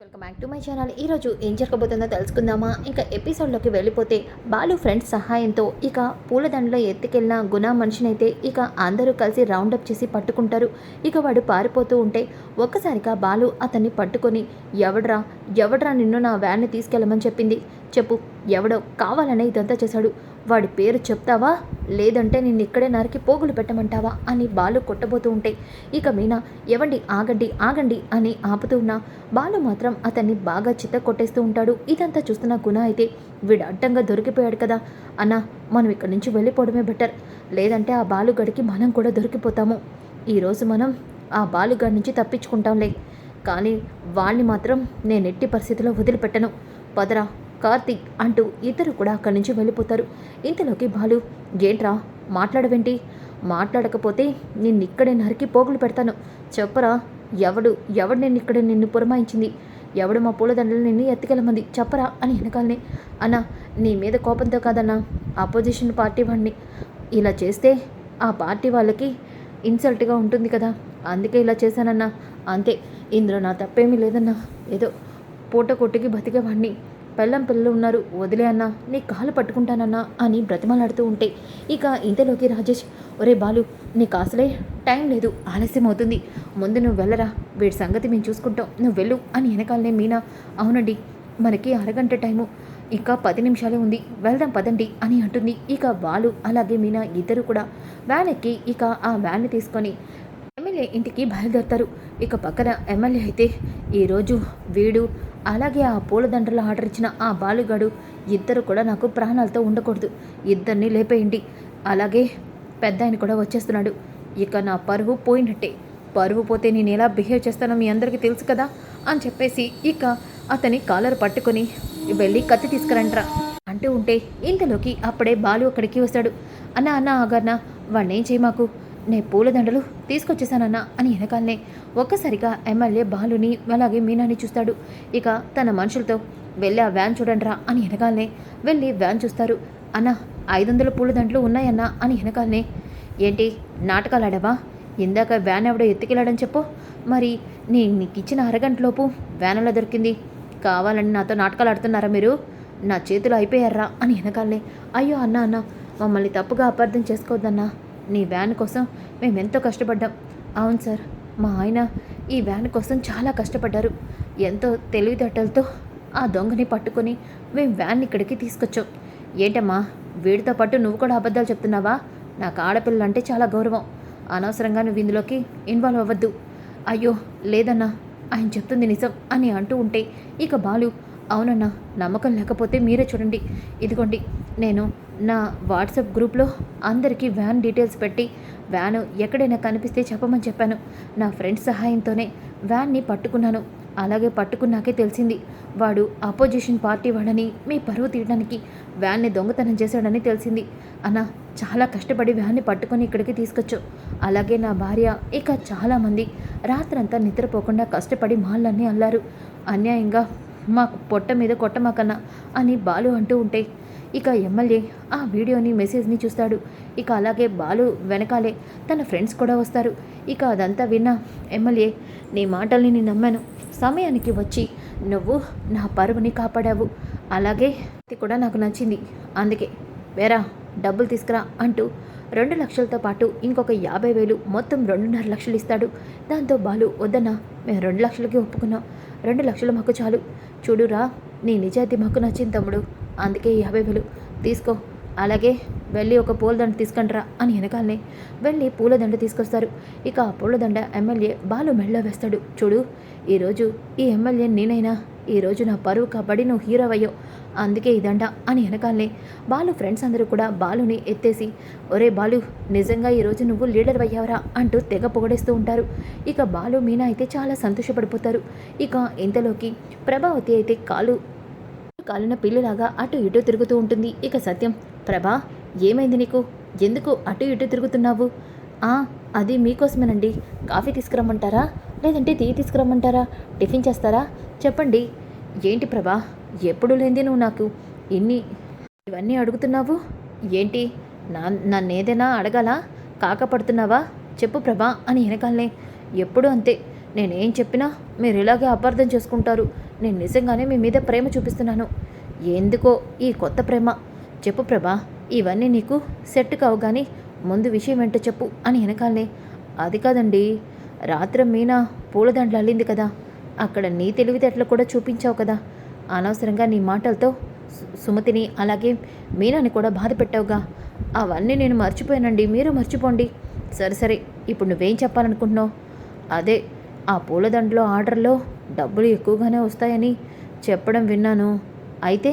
Welcome back to my channel ఈరోజు ఏం జరగబోతుందో తెలుసుకుందామా? ఇంకా ఎపిసోడ్లోకి వెళ్ళిపోతే బాలు ఫ్రెండ్స్ సహాయంతో ఇక పూలదండలో ఎత్తుకెళ్ళిన గుణ మనిషినైతే ఇక అందరూ కలిసి రౌండప్ చేసి పట్టుకుంటారు. ఇక వాడు పారిపోతూ ఉంటే ఒక్కసారిగా బాలు అతన్ని పట్టుకొని ఎవడ్రా? ఎవడ్రా నిన్ను నా వ్యాన్ని తీసుకెళ్ళమని చెప్పింది? చెప్పు ఎవడో కావాలనే ఇదంతా చేశాడు. వాడి పేరు చెప్తావా? లేదంటే నిన్ను ఇక్కడే నరికి పోగులు పెట్టమంటావా? అని బాలు కొట్టబోతూ ఉంటే ఇక మీనా ఎవండి ఆగండి ఆగండి అని ఆపుతూ ఉన్నా. బాలు మాత్రం అతన్ని బాగా చిత్త కొట్టేస్తూ ఉంటాడు. ఇదంతా చూస్తున్న గుణ అయితే వీడు అడ్డంగా దొరికిపోయాడు కదా. అన్న మనం ఇక్కడి నుంచి వెళ్ళిపోవడమే బెటర్. లేదంటే ఆ బాలుగడికి మనం కూడా దొరికిపోతాము. ఈరోజు మనం ఆ బాలుగడి నుంచి తప్పించుకుంటాంలే. కానీ వాళ్ళని మాత్రం నేను ఎట్టి పరిస్థితిలో వదిలిపెట్టను. పదరా కార్తీక్ అంటూ ఇద్దరు కూడా అక్కడి నుంచి వెళ్ళిపోతారు. ఇంతలోకి బాలు ఏంట్రా? మాట్లాడవేంటి? మాట్లాడకపోతే నిన్ను ఇక్కడే నరికి పోగులు పెడతాను. చెప్పరా? ఎవడు? ఎవడు నేను ఇక్కడ నిన్ను పురమాయించింది? ఎవడు మా పూలదండలు నిన్ను ఎత్తుకెళ్ళమంది? చెప్పరా? అని వెనకాలనే అన్న నీ మీద కోపంతో కాదన్నా. ఆపోజిషన్ పార్టీ వాడిని ఇలా చేస్తే ఆ పార్టీ వాళ్ళకి ఇన్సల్ట్గా ఉంటుంది కదా. అందుకే ఇలా చేశానన్నా. అంతే. ఇందులో నా తప్పేమీ లేదన్నా. ఏదో పూట కొట్టుకి బతికేవాడిని పెళ్ళం పిల్లలు ఉన్నారు. వదిలే అన్నా నీ కాలు పట్టుకుంటానన్నా అని బ్రతిమలాడుతూ ఉంటే ఇక ఇంతలోకి రాజేష్ ఒరే బాలు నీకు అసలే టైం లేదు ఆలస్యం అవుతుంది. ముందు నువ్వు వెళ్ళరా వీడి సంగతి మేము చూసుకుంటాం. నువ్వు వెళ్ళు అని వెనకాలనే మీనా అవునండి మనకి అరగంట టైము ఇంకా పది నిమిషాలే ఉంది. వెళ్దాం పదండి అని అంటుంది. ఇక బాలు అలాగే మీనా ఇద్దరు కూడా వ్యాన్ ఎక్కి ఇక ఆ వ్యాన్ని తీసుకొని ఎమ్మెల్యే ఇంటికి బయలుదేరుతారు. ఇక పక్కన ఎమ్మెల్యే అయితే ఈరోజు వీడు అలాగే ఆ పూలదండలు ఆర్డర్ ఇచ్చిన ఆ బాలుగాడు ఇద్దరు కూడా నాకు ప్రాణాలతో ఉండకూడదు. ఇద్దరిని లేపేయండి. అలాగే పెద్ద ఆయన కూడా వచ్చేస్తున్నాడు. ఇక నా పరువు పోయినట్టే. పరువు పోతే నేను ఎలా బిహేవ్ చేస్తానో మీ అందరికీ తెలుసు కదా? అని చెప్పేసి ఇక అతని కాలర్ పట్టుకొని వెళ్ళి కత్తి తీసుకురంట్రా అంటూ ఉంటే ఇంతలోకి అప్పుడే బాలు అక్కడికి వస్తాడు. అన్న అన్న ఆగన్న వాణ్ణేం చేయమాకు నే పూలదండలు తీసుకొచ్చేసానన్నా అని వెనకాలనే ఒక్కసారిగా ఎమ్మెల్యే బాలుని అలాగే మీనాని చూస్తాడు. ఇక తన మనుషులతో వెళ్ళి ఆ వ్యాన్ చూడండిరా అని వెనకాలనే వెళ్ళి వ్యాన్ చూస్తారు. అన్న ఐదు వందల పూలదండలు ఉన్నాయన్నా అని వెనకాలనే ఏంటి నాటకాలు ఆడావా ఇందాక వ్యాన్ ఎవడో ఎత్తుకెళ్ళాడని చెప్పు. మరి నీ నీకు ఇచ్చిన అరగంటలోపు వ్యాన్ దొరికింది. కావాలని నాతో నాటకాలు ఆడుతున్నారా మీరు? నా చేతులు అయిపోయారా అని వెనకాలనే అయ్యో అన్న అన్న మమ్మల్ని తప్పుగా అపార్థం చేసుకోవద్దన్నా. నీ వ్యాన్ కోసం మేము ఎంతో కష్టపడ్డాం. అవును సార్ మా ఆయన ఈ వ్యాన్ కోసం చాలా కష్టపడ్డారు. ఎంతో తెలివితేటలతో ఆ దొంగని పట్టుకొని మేము వ్యాన్ ఇక్కడికి తీసుకొచ్చాం. ఏంటమ్మా వీడితో పాటు నువ్వు కూడా అబద్ధాలు చెప్తున్నావా? నాకు ఆడపిల్ల అంటే చాలా గౌరవం. అనవసరంగా నువ్వు ఇందులోకి ఇన్వాల్వ్ అవ్వద్దు. అయ్యో లేదన్నా ఆయన చెప్తుంది నిజం అని అంటూ ఉంటే ఇక బాలు అవునన్నా నమ్మకం లేకపోతే మీరే చూడండి. ఇదిగోండి నేను నా వాట్సాప్ గ్రూప్లో అందరికీ వ్యాన్ డీటెయిల్స్ పెట్టి వ్యాను ఎక్కడైనా కనిపిస్తే చెప్పమని చెప్పాను. నా ఫ్రెండ్స్ సహాయంతోనే వ్యాన్ని పట్టుకున్నాను. అలాగే పట్టుకున్నాకే తెలిసింది వాడు అపోజిషన్ పార్టీ వాడని మీ పరువు తీయడానికి వ్యాన్ని దొంగతనం చేశాడని తెలిసింది. అన్న చాలా కష్టపడి వ్యాన్ని పట్టుకొని ఇక్కడికి తీసుకొచ్చు అలాగే నా భార్య ఇక చాలామంది రాత్రంతా నిద్రపోకుండా కష్టపడి మాళ్ళన్నీ అల్లారు. అన్యాయంగా మా పొట్ట మీద కొట్టమాకన్న అని బాలు అంటూ ఉంటే ఇక ఎమ్మెల్యే ఆ వీడియోని మెసేజ్ని చూస్తాడు. ఇక అలాగే బాలు వెనకాలే తన ఫ్రెండ్స్ కూడా వస్తారు. ఇక అదంతా విన్న ఎమ్మెల్యే నీ మాటల్ని నేను నమ్మాను. సమయానికి వచ్చి నువ్వు నా పరువుని కాపాడావు. అలాగే ఇది కూడా నాకు నచ్చింది. అందుకే వేరా డబ్బులు తీసుకురా అంటూ రెండు లక్షలతో పాటు ఇంకొక యాభై వేలు మొత్తం రెండున్నర లక్షలు ఇస్తాడు. దాంతో బాలు వద్దన్నా మేము రెండు లక్షలకి ఒప్పుకున్నాం. రెండు లక్షలు మాకు చాలు. చూడురా నీ నిజాయితీ మాకు నచ్చింది తమ్ముడు. అందుకే ఈ యాభై వేలు తీసుకో. అలాగే వెళ్ళి ఒక పూలదండ తీసుకుంటారా అని వెనకాలనే వెళ్ళి పూలదండ తీసుకొస్తారు. ఇక ఆ పూలదండ ఎమ్మెల్యే బాలు మెళ్ళ వేస్తాడు. చూడు ఈరోజు ఈ ఎమ్మెల్యే నేనైనా ఈరోజు నా పరువు కబడి నువ్వు హీరో అయ్యో. అందుకే ఇదంట అని వెనకాలనే బాలు ఫ్రెండ్స్ అందరూ కూడా బాలుని ఎత్తేసి ఒరే బాలు నిజంగా ఈరోజు నువ్వు లీడర్ అయ్యావరా? అంటూ తెగ పొగడేస్తూ ఉంటారు. ఇక బాలు మీనా అయితే చాలా సంతోషపడిపోతారు. ఇక ఇంతలోకి ప్రభావతి అయితే కాలు కాలున పిల్లిలాగా అటు ఇటు తిరుగుతూ ఉంటుంది. ఇక సత్యం ప్రభా ఏమైంది నీకు? ఎందుకు అటు ఇటు తిరుగుతున్నావు? ఆ అది మీకోసమేనండి. కాఫీ తీసుకురమ్మంటారా? లేదంటే టీ తీసుకురమ్మంటారా? టిఫిన్ చేస్తారా? చెప్పండి. ఏంటి ప్రభా? ఎప్పుడు లేనిది నువ్వు నాకు ఇన్ని ఇవన్నీ అడుగుతున్నావు? ఏంటి? నా నన్నేదైనా అడగాలా? కాకపడుతున్నావా? చెప్పు ప్రభా అని వెనకాలనే. ఎప్పుడు అంతే. నేనేం చెప్పినా మీరు ఇలాగే అపార్థం చేసుకుంటారు. నేను నిజంగానే మీ మీద ప్రేమ చూపిస్తున్నాను. ఎందుకో ఈ కొత్త ప్రేమ? చెప్పు ప్రభా ఇవన్నీ నీకు సెట్ కావు కానీ ముందు విషయం ఏంటో చెప్పు అని వెనకాలనే. అది కాదండి. రాత్రి మీనా పూలదండలు అల్లింది కదా. అక్కడ నీ తెలివితేటలు కూడా చూపించావు కదా. అనవసరంగా నీ మాటలతో సుమతిని అలాగే మీనాని కూడా బాధ పెట్టావుగా. అవన్నీ నేను మర్చిపోయానండి. మీరు మర్చిపోండి. సరే సరే. ఇప్పుడు నువ్వేం చెప్పాలనుకుంటున్నావు? అదే ఆ పూలదండలో ఆర్డర్లో డబ్బులు ఎక్కువగానే వస్తాయని చెప్పడం విన్నాను. అయితే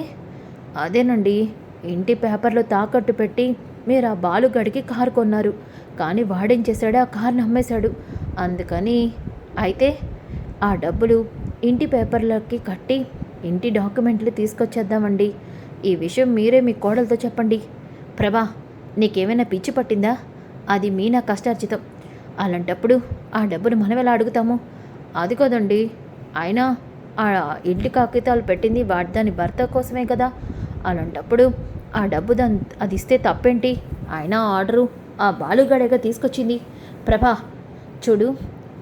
అదేనండి. ఇంటి పేపర్లో తాకట్టు పెట్టి మీరు ఆ బాలుగడికి కారు కొన్నారు. కానీ వాడేం చేశాడు? ఆ కార్ని అమ్మేశాడు. అందుకని అయితే ఆ డబ్బులు ఇంటి పేపర్లకి కట్టి ఇంటి డాక్యుమెంట్లు తీసుకొచ్చేద్దామండి. ఈ విషయం మీరే మీ కోడలతో చెప్పండి. ప్రభా నీకేమైనా పిచ్చి పట్టిందా? అది మీ నా కష్టార్జితం. అలాంటప్పుడు ఆ డబ్బును మనం ఎలా అడుగుతాము? అది కదండి. అయినా ఆ ఇంటి కాగితాలు పెట్టింది వాడి దాని భర్త కోసమే కదా. అలాంటప్పుడు ఆ డబ్బు దాని అది ఇస్తే తప్పేంటి? అయినా ఆర్డరు ఆ బాలుగాడేగా తీసుకొచ్చింది. ప్రభా చూడు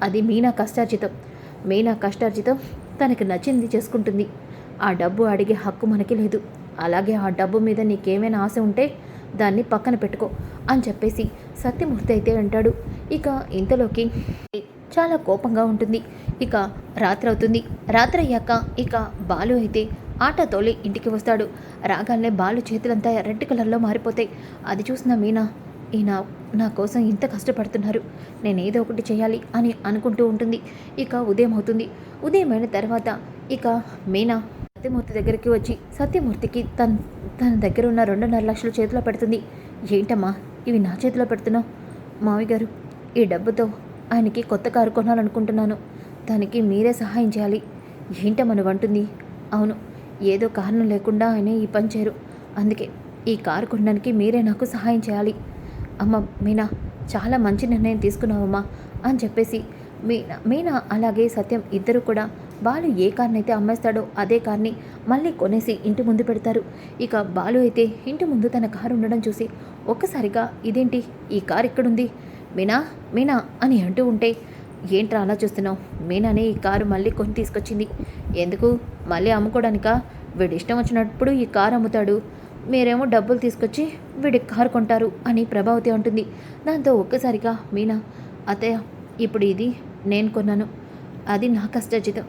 అది మీ నా కష్టార్జితం. మీనా కష్టార్జితం తనకి నచ్చింది చేసుకుంటుంది. ఆ డబ్బు అడిగే హక్కు మనకి లేదు. అలాగే ఆ డబ్బు మీద నీకేమైనా ఆశ ఉంటే దాన్ని పక్కన పెట్టుకో అని చెప్పేసి సత్యమూర్తి అయితే అంటాడు. ఇక ఇంతలోకి చాలా కోపంగా ఉంటుంది. ఇక రాత్రి అవుతుంది. రాత్రి అయ్యాక ఇక బాలు అయితే ఆట తోలి ఇంటికి వస్తాడు. రాగానే బాలు చేతులంతా రెడ్ కలర్లో మారిపోతాయి. అది చూసిన మీనా ఈయన నా కోసం ఇంత కష్టపడుతున్నారు. నేను ఏదో ఒకటి చేయాలి అని అనుకుంటూ ఉంటుంది. ఇక ఉదయం అవుతుంది. ఉదయం అయిన తర్వాత ఇక మీనా సత్యమూర్తి దగ్గరికి వచ్చి సత్యమూర్తికి తన తన దగ్గర ఉన్న రెండున్నర లక్షలు చేతిలో పెడుతుంది. ఏంటమ్మా ఇవి నా చేతిలో పెడుతున్నావు? మావి గారు ఈ డబ్బుతో ఆయనకి కొత్త కారు కొనాలనుకుంటున్నాను. దానికి మీరే సహాయం చేయాలి. ఏంటమ్మను అంటుంది. అవును ఏదో కారణం లేకుండా ఆయన ఈ పని చేయరు. అందుకే ఈ కారు కొనడానికి మీరే నాకు సహాయం చేయాలి. అమ్మ మీనా చాలా మంచి నిర్ణయం తీసుకున్నావమ్మా అని చెప్పేసి మీనా మీనా అలాగే సత్యం ఇద్దరు కూడా బాలు ఏ కార్ని అయితే అమ్మేస్తాడో అదే కార్ని మళ్ళీ కొనేసి ఇంటి ముందు పెడతారు. ఇక బాలు అయితే ఇంటి ముందు తన కారు ఉండడం చూసి ఒక్కసారిగా ఇదేంటి? ఈ కారు ఇక్కడుంది మీనా మీనా అని అంటూ ఉంటే ఏంట్రా అలా చూస్తున్నావు? మీనానే ఈ కారు మళ్ళీ కొని తీసుకొచ్చింది. ఎందుకు? మళ్ళీ అమ్ముకోవడానికా వీడు ఇష్టం వచ్చినప్పుడు ఈ కారు అమ్ముతాడు. మీరేమో డబ్బులు తీసుకొచ్చి వీడి కారు కొంటారు అని ప్రభావతి అంటుంది. దాంతో ఒక్కసారిగా మీనా అతయ్య ఇప్పుడు ఇది నేను కొన్నాను. అది నా కష్టజితం.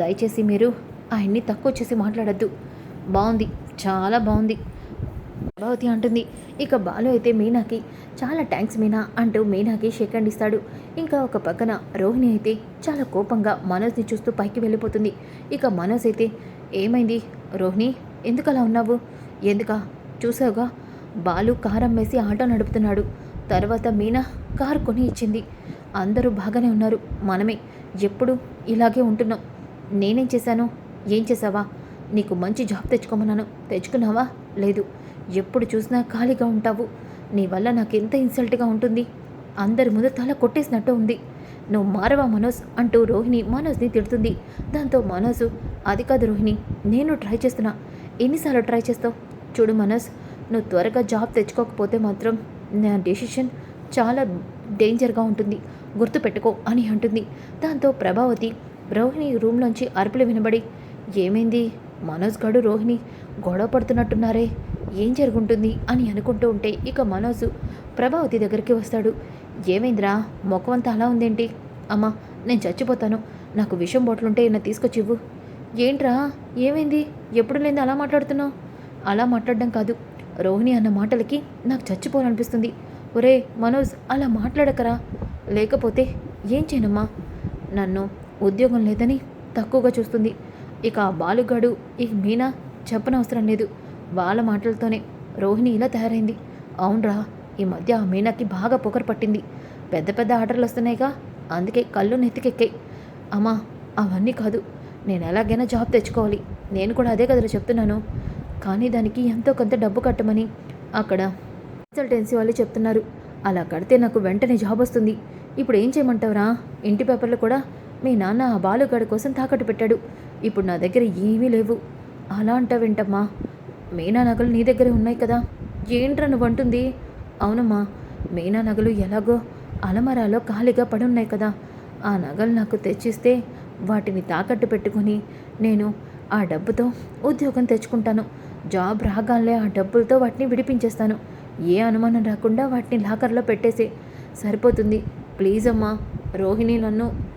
దయచేసి మీరు ఆయన్ని తక్కువ చేసి మాట్లాడద్దు. బాగుంది చాలా బాగుంది ప్రభావతి అంటుంది. ఇక బాలు అయితే మీనాకి చాలా థ్యాంక్స్ మీనా అంటూ మీనాకి షేక్ హ్యాండ్ ఇస్తాడు. ఇంకా ఒక పక్కన రోహిణి అయితే చాలా కోపంగా మనోజ్ని చూస్తూ పైకి వెళ్ళిపోతుంది. ఇక మనోజ్ అయితే ఏమైంది రోహిణి ఎందుకు అలా ఉన్నావు? ఎందుకా? చూసావుగా? బాలు కారం వేసి ఆటో నడుపుతున్నాడు. తర్వాత మీనా కారు కొని ఇచ్చింది. అందరూ బాగానే ఉన్నారు. మనమే. ఎప్పుడు ఇలాగే ఉంటున్నాం. నేనేం చేశాను? ఏం చేసావా నీకు మంచి జాబ్ తెచ్చుకోమన్నాను. తెచ్చుకున్నావా? లేదు. ఎప్పుడు చూసినా ఖాళీగా ఉంటావు. నీ వల్ల నాకు ఎంత ఇన్సల్ట్గా ఉంటుంది? అందరి ముందు తల కొట్టేసినట్టు ఉంది. నువ్వు మారవా మనోజ్? అంటూ రోహిణి మనోజ్ని తిడుతుంది. దాంతో మనోజ్ అది కాదు రోహిణి నేను ట్రై చేస్తున్నా. ఎన్నిసార్లు ట్రై చేస్తావు? చూడు మనోజ్ నువ్వు త్వరగా జాబ్ తెచ్చుకోకపోతే మాత్రం నా డెసిషన్ చాలా డేంజర్గా ఉంటుంది. గుర్తుపెట్టుకో అని అంటుంది. దాంతో ప్రభావతి రోహిణి రూమ్లోంచి అరుపులు వినబడి ఏమైంది? మనోజ్ గడు రోహిణి గొడవ పడుతున్నట్టున్నారే? ఏం జరుగుంటుంది? అని అనుకుంటూ ఉంటే ఇక మనోజ్ ప్రభావతి దగ్గరికి వస్తాడు. ఏమైందిరా? ముఖం అంతా అలా ఉందేంటి? అమ్మా నేను చచ్చిపోతాను. నాకు విషం బాటిల్ నన్ను తీసుకొచ్చి ఇవ్వు ఏంట్రా? ఏమైంది? ఎప్పుడు లేని అలా మాట్లాడుతున్నావు? అలా మాట్లాడడం కాదు. రోహిణి అన్న మాటలకి నాకు చచ్చిపోవాలనిపిస్తుంది. ఒరే మనోజ్ అలా మాట్లాడకరా? లేకపోతే ఏం చేయనమ్మా? నన్ను ఉద్యోగం లేదని తక్కువగా చూస్తుంది. ఇక ఆ బాలుగాడు ఈ మీనా చెప్పనవసరం లేదు. వాళ్ళ మాటలతోనే రోహిణి ఇలా తయారైంది. అవునరా ఈ మధ్య ఆ మీనాకి బాగా పొగరు పట్టింది. పెద్ద పెద్ద ఆర్డర్లు వస్తున్నాయిగా అందుకే కళ్ళు నెత్తికెక్కాయి. అమ్మా అవన్నీ కాదు. నేను ఎలాగైనా జాబ్ తెచ్చుకోవాలి. నేను కూడా అదే కదరా చెప్తున్నాను. కానీ దానికి ఎంతో కొంత డబ్బు కట్టమని అక్కడ కన్సల్టెన్సీ వాళ్ళు చెప్తున్నారు. అలా కడితే నాకు వెంటనే జాబ్ వస్తుంది. ఇప్పుడు ఏం చేయమంటావురా? ఇంటి పేపర్లు కూడా మీ నాన్న ఆ బాలుగాడి కోసం తాకట్టు పెట్టాడు. ఇప్పుడు నా దగ్గర ఏమీ లేవు. అలా అంటావేంటమ్మా మీనా నగలు నీ దగ్గరే ఉన్నాయి కదా? ఏంట్రా నువ్వు అంటుంది? అవునమ్మా. మీనా నగలు ఎలాగో అలమరాలో ఖాళీగా పడి ఉన్నాయి కదా. ఆ నగలు నాకు తెచ్చిస్తే వాటిని తాకట్టు పెట్టుకొని నేను ఆ డబ్బుతో ఉద్యోగం తెచ్చుకుంటాను. జాబ్ రాగానే ఆ డబ్బులతో వాటిని విడిపించేస్తాను. ఏ అనుమానం రాకుండా వాటిని లాకర్లో పెట్టేసి. సరిపోతుంది. ప్లీజ్ అమ్మా రోహిణి నన్ను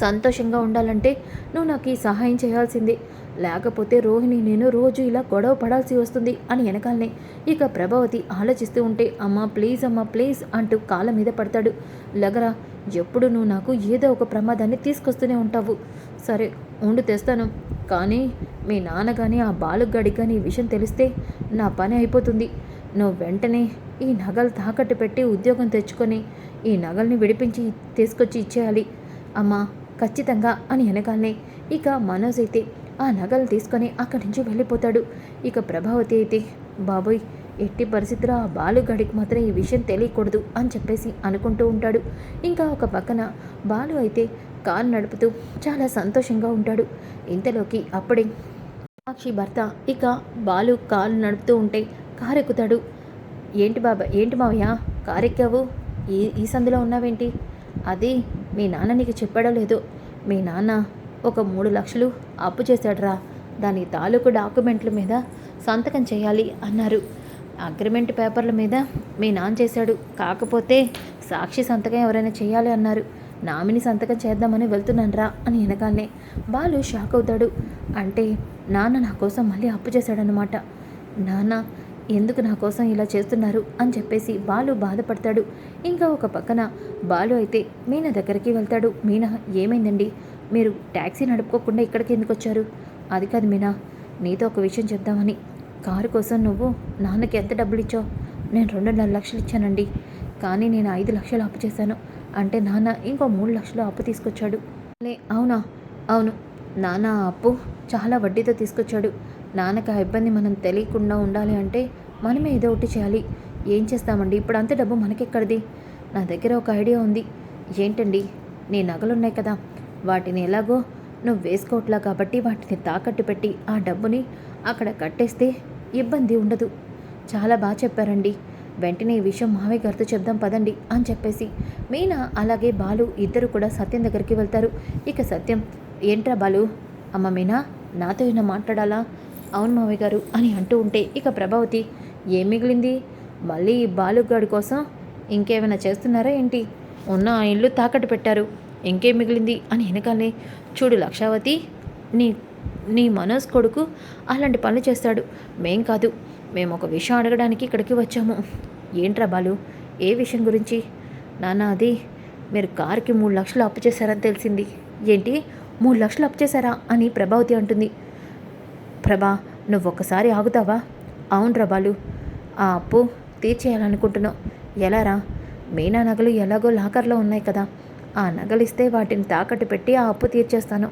సంతోషంగా ఉండాలంటే నువ్వు నాకు ఈ సహాయం చేయాల్సిందే. లేకపోతే రోహిణి నేను రోజు ఇలా గొడవ పడాల్సి వస్తుంది అని వెనకాలనే. ఇక ప్రభావతి ఆలోచిస్తూ ఉంటే అమ్మా ప్లీజ్ అమ్మా ప్లీజ్ అంటూ కాళ్ళ మీద పడతాడు. లగరా ఎప్పుడు నువ్వు నాకు ఏదో ఒక ప్రమాదాన్ని తీసుకొస్తూనే ఉంటావు. సరే ఉండు తెస్తాను. కానీ మీ నాన్న కానీ ఆ బాలుగాడికి కానీ ఈ విషయం తెలిస్తే నా పని అయిపోతుంది. నువ్వు వెంటనే ఈ నగలు తాకట్టు పెట్టి ఉద్యోగం తెచ్చుకొని ఈ నగల్ని విడిపించి తీసుకొచ్చి ఇచ్చేయాలి. అమ్మా ఖచ్చితంగా అని అనగానే ఇక మనోజ్ అయితే ఆ నగలు తీసుకొని అక్కడి నుంచి వెళ్ళిపోతాడు. ఇక ప్రభావతి అయితే బాబోయ్ ఎట్టి పరిస్థితిలో ఆ బాలుగాడికి మాత్రం ఈ విషయం తెలియకూడదు అని చెప్పేసి అనుకుంటూ ఉంటాడు. ఇంకా ఒక పక్కన బాలు అయితే కారు నడుపుతూ చాలా సంతోషంగా ఉంటాడు. ఇంతలోకి అప్పుడే సాక్షి భర్త ఇక బాలు కారు నడుపుతూ ఉంటే కారు ఎక్కుతాడు. ఏంటి బాబా ఏంటి మావయ్య? కారు ఎక్కావు? ఈ ఈ సందులో ఉన్నావేంటి? అది మీ నాన్న నీకు చెప్పాడో లేదు? మీ నాన్న ఒక మూడు లక్షలు అప్పు చేశాడురా. దాని తాలూకు డాక్యుమెంట్ల మీద సంతకం చేయాలి అన్నారు. అగ్రిమెంట్ పేపర్ల మీద మీ నాన్న చేశాడు. కాకపోతే సాక్షి సంతకం ఎవరైనా చేయాలి అన్నారు. నామిని సంతకం చేద్దామని వెళ్తున్నానరా అని వెనకాలనే బాలు షాక్ అవుతాడు. అంటే నాన్న నా కోసం మళ్ళీ అప్పు చేశాడనమాట నాన్న ఎందుకు నా కోసం ఇలా చేస్తున్నారు? అని చెప్పేసి బాలు బాధపడతాడు. ఇంకా ఒక పక్కన బాలు అయితే మీనా దగ్గరికి వెళ్తాడు. మీనా ఏమైందండి? మీరు ట్యాక్సీ నడుపుకోకుండా ఇక్కడికి ఎందుకు వచ్చారు? అది కాదు మీనా నీతో ఒక విషయం చెప్దామని. కారు కోసం నువ్వు నాన్నకి ఎంత డబ్బులు ఇచ్చావు? నేను రెండున్నర లక్షలు ఇచ్చానండి. కానీ నేను ఐదు లక్షలు అప్పు చేశాను. అంటే నాన్న ఇంకో మూడు లక్షలు అప్పు తీసుకొచ్చాడు. లే అవునా? అవును. నాన్న అప్పు చాలా వడ్డీతో తీసుకొచ్చాడు. నాన్నకి ఆ ఇబ్బంది మనం తెలియకుండా ఉండాలి అంటే మనమే ఏదో ఒకటి చేయాలి. ఏం చేస్తామండి? ఇప్పుడు అంత డబ్బు మనకెక్కడిది? నా దగ్గర ఒక ఐడియా ఉంది. ఏంటండి? నీ నగలున్నాయి కదా. వాటిని ఎలాగో నువ్వు వేసుకోవట్లా కాబట్టి వాటిని తాకట్టు పెట్టి ఆ డబ్బుని అక్కడ కట్టేస్తే ఇబ్బంది ఉండదు. చాలా బాగా చెప్పారండి. వెంటనే ఈ విషయం మావయ్య గారితో చెప్దాం పదండి అని చెప్పేసి మీనా అలాగే బాలు ఇద్దరు కూడా సత్యం దగ్గరికి వెళ్తారు. ఇక సత్యం ఏంట్రా బాలు? అమ్మ మీనా నాతో ఏమైనా మాట్లాడాలా? అవును మావయ్య గారు అని అంటూ ఉంటే ఇక ప్రభావతి ఏం మిగిలింది? మళ్ళీ ఈ బాలుగాడి కోసం ఇంకేమైనా చేస్తున్నారా ఏంటి? ఉన్న ఆ ఇల్లు తాకట్టు పెట్టారు. ఇంకేం మిగిలింది? అని వెనకాలే చూడు లక్షావతి నీ నీ మనోజ్ కొడుకు అలాంటి పనులు చేస్తాడు. మేం కాదు. మేము ఒక విషయం అడగడానికి ఇక్కడికి వచ్చాము. ఏంట్రా బాలు? ఏ విషయం గురించి? నాన్న అది మీరు కారుకి మూడు లక్షలు అప్పు చేశారని తెలిసింది. ఏంటి? మూడు లక్షలు అప్పు చేశారా అని ప్రభావతి అంటుంది. ప్రభా నువ్వు ఒక్కసారి ఆగుతావా? అవును బాలు. ఆ అప్పు తీర్చేయాలనుకుంటున్నావు ఎలారా? మీనా నగలు ఎలాగో లాకర్లో ఉన్నాయి కదా. ఆ నగలు ఇస్తే వాటిని తాకట్టు పెట్టి ఆ అప్పు తీర్చేస్తాను.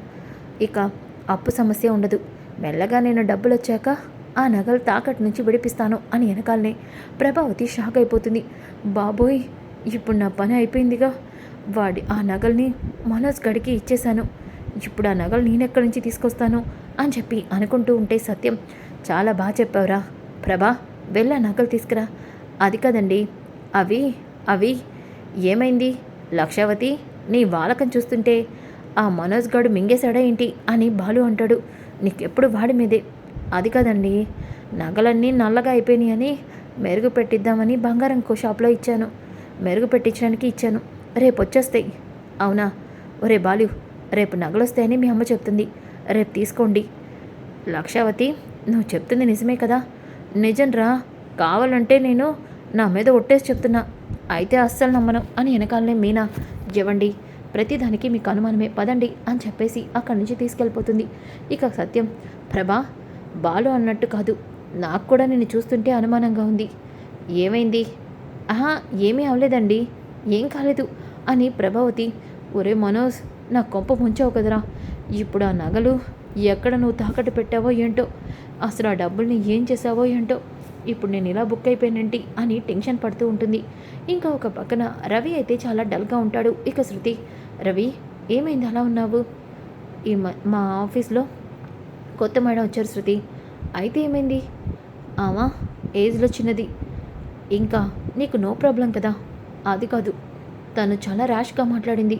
ఇక అప్పు సమస్య ఉండదు. మెల్లగా నేను డబ్బులు వచ్చాక ఆ నగలు తాకట్టు నుంచి విడిపిస్తాను అని వెనకాలనే ప్రభావతి షాక్ అయిపోతుంది. బాబోయ్ ఇప్పుడు నా పని అయిపోయిందిగా. వాడి ఆ నగల్ని మనోజ్ గడికి ఇచ్చేశాను. ఇప్పుడు ఆ నగలు నేనెక్కడి నుంచి తీసుకొస్తాను అని చెప్పి అనుకుంటూ ఉంటే సత్యం చాలా బాగా చెప్పావురా. ప్రభా వెళ్ళా నగలు తీసుకురా. అది కదండి. అవి అవి. ఏమైంది? లక్షావతి నీ వాలకం చూస్తుంటే ఆ మనోజ్ గాడు మింగేశాడా ఏంటి అని బాలు అంటాడు. నీకెప్పుడు వాడి మీదే. అది కదండి. నగలన్నీ నల్లగా అయిపోయినాయి అని మెరుగు పెట్టిద్దామని బంగారం ఇంకో షాప్లో ఇచ్చాను. మెరుగు పెట్టించడానికి ఇచ్చాను. రేపు వచ్చేస్తాయి అవునా? ఒరే బాలు రేపు నగలు వస్తాయని మీ అమ్మ చెప్తుంది. రేపు తీసుకోండి. లక్షావతి నువ్వు చెప్తుంది నిజమే కదా? నిజంరా కావాలంటే నేను నా మీద ఒట్టేసి చెప్తున్నా. అయితే అస్సలు నమ్మను అని వెనకాలనే మీనా. ఇవ్వండి ప్రతిదానికి మీకు అనుమానమే. పదండి అని చెప్పేసి అక్కడి నుంచి తీసుకెళ్ళిపోతుంది. ఇక సత్యం ప్రభా బాలు అన్నట్టు కాదు. నాకు కూడా నిన్ను చూస్తుంటే అనుమానంగా ఉంది. ఏమైంది? ఆహా ఏమీ అవలేదండి. ఏం కాలేదు అని ప్రభావతి ఒరే మనోజ్ నా కొంప ముంచావు కదరా. ఇప్పుడు ఆ నగలు ఎక్కడ నువ్వు తాకట్టు పెట్టావో ఏంటో? అసలు ఆ డబ్బుల్ని ఏం చేసావో ఏంటో? ఇప్పుడు నేను ఇలా బుక్ అయిపోయానంటి? అని టెన్షన్ పడుతూ ఉంటుంది. ఇంకా ఒక పక్కన రవి అయితే చాలా డల్గా ఉంటాడు. ఇక శృతి రవి ఏమైంది? అలా ఉన్నావు? ఈ మ- మా ఆఫీస్లో కొత్త మేడం వచ్చారు శృతి. అయితే ఏమైంది? ఆమా ఏజ్లో చిన్నది. ఇంకా నీకు నో ప్రాబ్లం కదా? అది కాదు. తను చాలా ర్యాష్గా మాట్లాడింది.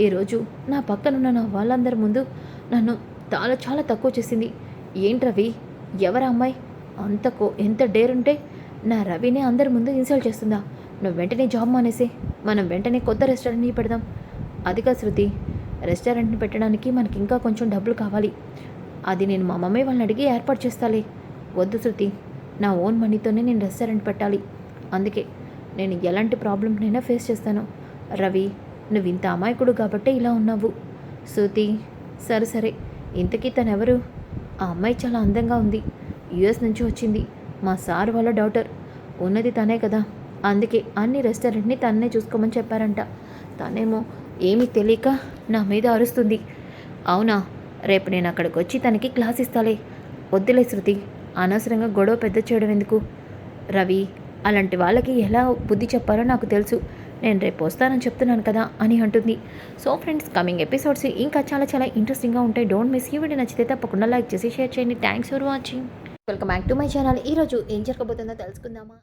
ఈరోజు నా పక్కనున్న నా వాళ్ళందరి ముందు నన్ను చాలా చాలా తక్కువ చేసింది. ఏంటి రవి? ఎవరు అమ్మాయి? అంత కో ఎంత డేరుంటే నా రవిని అందరి ముందు ఇన్సల్ట్ చేస్తుందా? నువ్వు వెంటనే జాబ్ మానేసి. మనం వెంటనే కొత్త రెస్టారెంట్ని పెడదాం. అది కాదు శృతి రెస్టారెంట్ని పెట్టడానికి మనకి ఇంకా కొంచెం డబ్బులు కావాలి. అది నేను మా మమ్మీ వాళ్ళని అడిగి ఏర్పాటు చేస్తాలే. వద్దు శృతి నా ఓన్ మనీతోనే నేను రెస్టారెంట్ పెట్టాలి. అందుకే నేను ఎలాంటి ప్రాబ్లమ్నైనా ఫేస్ చేస్తాను. రవి నువ్వు ఇంత అమాయకుడు కాబట్టే ఇలా ఉన్నావు. శృతి సరే సరే. ఇంతకీ తనెవరు? ఆ అమ్మాయి చాలా అందంగా ఉంది. యుఎస్ నుంచి వచ్చింది. మా సార్ వాళ్ళ డాటర్. ఉన్నది తనే కదా. అందుకే అన్ని రెస్టారెంట్ని తన్నే చూసుకోమని చెప్పారంట. తనేమో ఏమీ తెలియక నా మీద అరుస్తుంది. అవునా? రేపు నేను అక్కడికి వచ్చి తనకి క్లాస్ ఇస్తాలే. వద్దులే శృతి అనవసరంగా గొడవ పెద్ద చేయడం ఎందుకు? రవి అలాంటి వాళ్ళకి ఎలా బుద్ధి చెప్పాలో నాకు తెలుసు. నేను రేపు వస్తానని చెప్తున్నాను కదా అని అంటుంది. సో ఫ్రెండ్స్ కమింగ్ ఎపిసోడ్స్ ఇంకా చాలా చాలా ఇంట్రెస్టింగ్గా ఉంటాయి. డోంట్ మిస్ ఈ వీడియో నచ్చితే తప్పకుండా లైక్ చేసి షేర్ చేయండి. Thanks for watching. Welcome back to my channel. ఈరోజు ఏం జరగబోతుందో తెలుసుకుందామా?